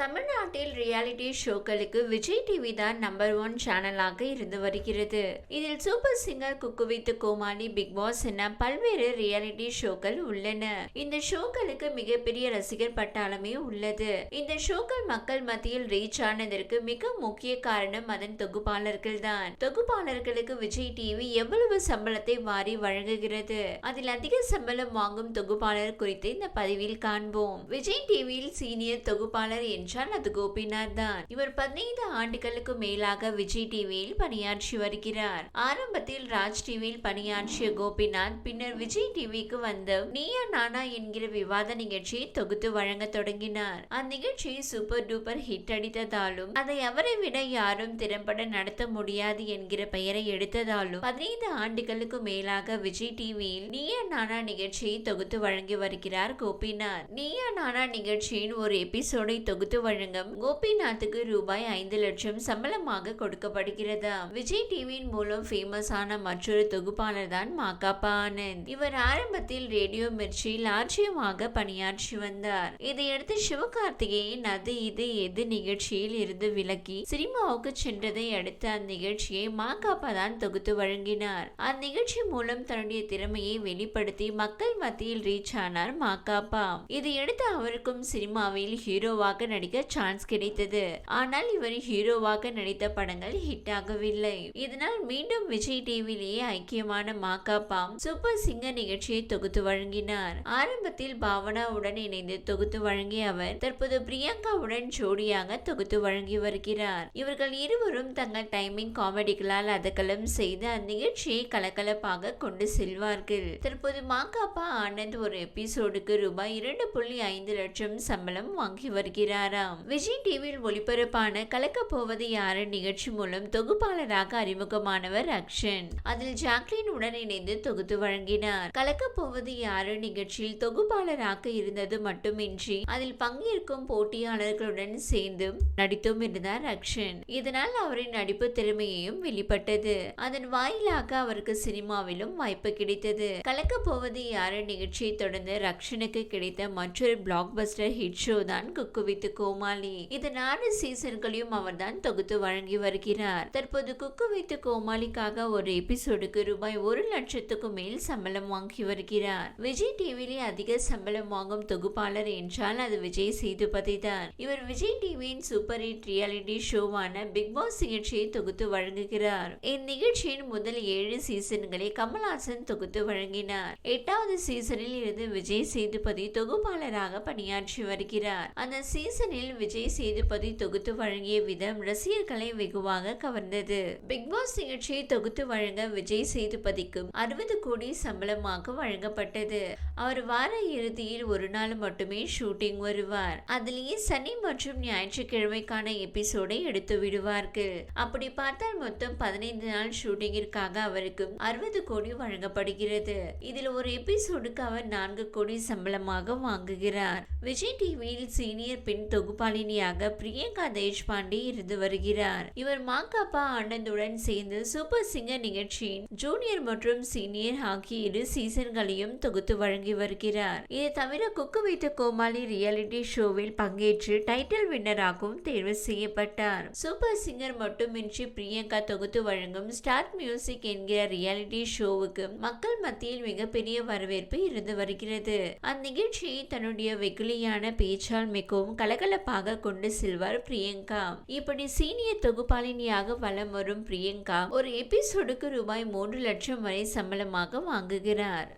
தமிழ்நாட்டில் ரியாலிட்டி ஷோக்களுக்கு விஜய் டிவி தான் நம்பர் ஒன் சேனலாக இருந்து வருகிறது. இதில் super singer cook with Comali big boss என பல்வேறு ரியாலிட்டி ஷோக்கள் உள்ளன. இந்த ஷோக்களுக்கு மிகப்பெரிய ரசிகர் பட்டாளமே உள்ளது. இந்த ஷோக்கள் மக்கள் மத்தியில் ரீச் ஆனதற்கு மிக முக்கிய காரணம் அதன் தொகுப்பாளர்கள் தான். தொகுப்பாளர்களுக்கு விஜய் டிவி எவ்வளவு சம்பளத்தை வாரி வழங்குகிறது? அதில் அதிக சம்பளம் வாங்கும் தொகுப்பாளர் குறித்து இந்த பதிவில் காண்போம். விஜய் டிவியில் சீனியர் தொகுப்பாளர் என்றால் அது கோபிநாத் தான் இவர் பதினைந்து ஆண்டுகளுக்கு மேலாக விஜய் டிவியில் பணியாற்றி வருகிறார். ஆரம்பத்தில் ராஜ் டிவியில் பணியாற்றிய கோபிநாத் பின்னர் விஜய் டிவிக்கு வந்து நீயா நானா என்கிற விவாத நிகழ்ச்சியை தொகுத்து வழங்க தொடங்கினார். அந்நிகழ்ச்சி சூப்பர் டூப்பர் ஹிட் அடித்ததாலும் அதை அவரை விட யாரும் திறம்பட நடத்த முடியாது என்கிற பெயரை எடுத்ததாலும் பதினைந்து ஆண்டுகளுக்கு மேலாக விஜய் டிவியில் நீயா நானா நிகழ்ச்சியை தொகுத்து வழங்கி வருகிறார் கோபிநாத். நீயா நானா நிகழ்ச்சியின் ஒரு எபிசோடை தொகுத்து வழங்கும். கோபிநாத்துக்கு ரூபாய் ஐந்து லட்சம் சம்பளமாக கொடுக்கப்படுகிறது. விஜய் டிவியின் மூலம் ஃபேமஸ் ஆன மற்றொரு தொகுப்பாளர் தான் மாகாப்பா ஆனந்த். இவர் ஆரம்பத்தில் ரேடியோ மிர்ச்சியில் ஆச்சரியமாக பணியாற்றி வந்தார். இதையடுத்து சிவகார்த்திகேயன் அது இது எது நிகழ்ச்சியில் இருந்து விலக்கி சினிமாவுக்கு சென்றதை அடுத்து அந்நிகழ்ச்சியை மாகாப்பா தான் தொகுத்து வழங்கினார். அந்நிகழ்ச்சி மூலம் தன்னுடைய திறமையை வெளிப்படுத்தி மக்கள் மத்தியில் ரீச் ஆனார் மாகாப்பா இதையடுத்து அவருக்கும் சினிமாவில் ஹீரோவாக நடிக்க சான்ஸ் கிடைத்தது. ஆனால் இவர் ஹீரோவாக நடித்த படங்கள் ஹிட் ஆகவில்லை. இதனால் மீண்டும் விஜய் டிவிலேயே ஐக்கியமான மாகாப்பாம் சூப்பர் சிங்கர் நிகழ்ச்சியை தொகுத்து வழங்கினார். ஆரம்பத்தில் பாவனாவுடன் இணைந்து தொகுத்து வழங்கிய அவர் தற்போது பிரியங்காவுடன் ஜோடியாக தொகுத்து வழங்கி வருகிறார். இவர்கள் இருவரும் தங்கள் டைமிங் காமெடிகளால் அதகலம் செய்து அந்நிகழ்ச்சியை கலகலப்பாக கொண்டு செல்வார்கள். தற்போது மாகாப்பா ஆனந்த் ஒரு எபிசோடுக்கு ரூபாய் இரண்டு புள்ளி ஐந்து லட்சம் சம்பளம் வாங்கி வருகிறாராம் விஜய் டிவியில் ஒளிபரப்பான கலக்கப்போவது யாரு? நிகழ்ச்சி மூலம் தொகுப்பாளராக அறிமுகமானவர் அக்ஷன். அதில் ஜாக்லின் உடன் இணைந்து தொகுத்து வழங்கினார். கலக்கப்போவது யாரு? நிகழ்ச்சியில் தொகுப்பாளராக இருந்தது மட்டுமின்றி அதில் பங்கேற்கும் போட்டியாளர்களுடன் சேர்ந்து நடித்தும் இருந்தார் அக்ஷன். இதனால் அவரின் நடிப்பு திறமையையும் வெளிப்பட்டது. அதன் வாயிலாக அவருக்கு சினிமாவிலும் வாய்ப்பு கிடைத்தது. கலக்கப்போவது யாரு? நிகழ்ச்சியை தொடர்ந்து ரக்ஷனுக்கு கிடைத்த மற்றொரு பிளாக் பஸ்டர் ஹிட் ஷோ தான் குக்கு வித்து கோமாளி. இது நாலு சீசன்களையும் அவர்தான் தொகுத்து வழங்கி வருகிறார். தற்போது குக்கு வித் கோமாளிக்காக ஒரு எபிசோடுக்கு ரூபாய் ஒரு லட்சத்துக்கும் மேல் சம்பளம் வாங்கி வருகிறார். விஜய் டிவியிலே அதிக சம்பளம் வாங்கும் தொகுப்பாளர் என்றால் அது விஜய் சேதுபதி தான். இவர் விஜய் டிவியின் சூப்பர் ஹிட் ரியாலிட்டி ஷோவான பிக் பாஸ் நிகழ்ச்சியை தொகுத்து வழங்குகிறார். இந்நிகழ்ச்சியின் முதல் ஏழு சீசன்களை கமல்ஹாசன் தொகுத்து வழங்கினார். எட்டாவது சீசனில் இருந்து விஜய் சேதுபதி தொகுப்பாளராக பணியாற்றி வருகிறார். அந்த சீசன் சீசனில் விஜய் சேதுபதி தொகுத்து வழங்கிய விதம் ரசிகர்களை வெகுவாக கவர்ந்தது. பிக்பாஸ் நிகழ்ச்சியை தொகுத்து வழங்க விஜய் சேதுபதிக்கும் அறுபது கோடி சம்பளமாக வழங்கப்பட்டது. அவர் வார இறுதியில் ஒரு நாள் மட்டுமே ஷூட்டிங் வருவார். அதிலேயே சனி மற்றும் ஞாயிற்றுக்கிழமைக்கான எபிசோடை எடுத்து விடுவார்கள். அப்படி பார்த்தால் மொத்தம் பதினைந்து நாள் ஷூட்டிங்கிற்காக அவருக்கு அறுபது கோடி வழங்கப்படுகிறது. இதில் ஒரு எபிசோடுக்கு அவர் நான்கு கோடி சம்பளமாக வாங்குகிறார். விஜய் டிவியில் சீனியர் பின் தொகுப்பாளினியாக பிரியங்கா தேஷ்பாண்டே இருந்து வருகிறார். இவர் மாக்காப்பா ஆனந்துடன் சேர்ந்து சூப்பர் சிங்கர் நிகழ்ச்சியின் ஜூனியர் மற்றும் சீனியர் ஆகிய இரு சீசன்களையும் தொகுத்து வழங்கி வருகிறார். இதை தவிர குக்கு வைத்த கோமாளி ரியாலிட்டி ஷோவில் பங்கேற்று டைட்டில் வின்னராகவும் தேர்வு செய்யப்பட்டார். சூப்பர் சிங்கர் மட்டுமின்றி பிரியங்கா தொகுத்து வழங்கும் ஸ்டார் மியூசிக் என்கிற ரியாலிட்டி ஷோவுக்கு மக்கள் மத்தியில் மிகப்பெரிய வரவேற்பு இருந்து வருகிறது. அந்நிகழ்ச்சியை தன்னுடைய வெகுளியான பேச்சால் மிகவும் கலகலப்பாக கொண்டு செல்வார் பிரியங்கா. இப்படி சீனியர் தொகுப்பாளினியாக வலம் வரும் பிரியங்கா ஒரு எபிசோடுக்கு ரூபாய் மூன்று லட்சம் வரை சம்பளமாக வாங்குகிறார்.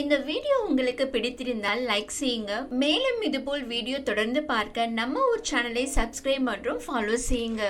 இந்த வீடியோ உங்களுக்கு பிடித்திருந்தால் லைக் செய்யுங்க. மேலும் இதுபோல் வீடியோ தொடர்ந்து பார்க்க நம்ம ஒரு சேனலை சப்ஸ்கிரைப் மற்றும் ஃபாலோ செய்யுங்க.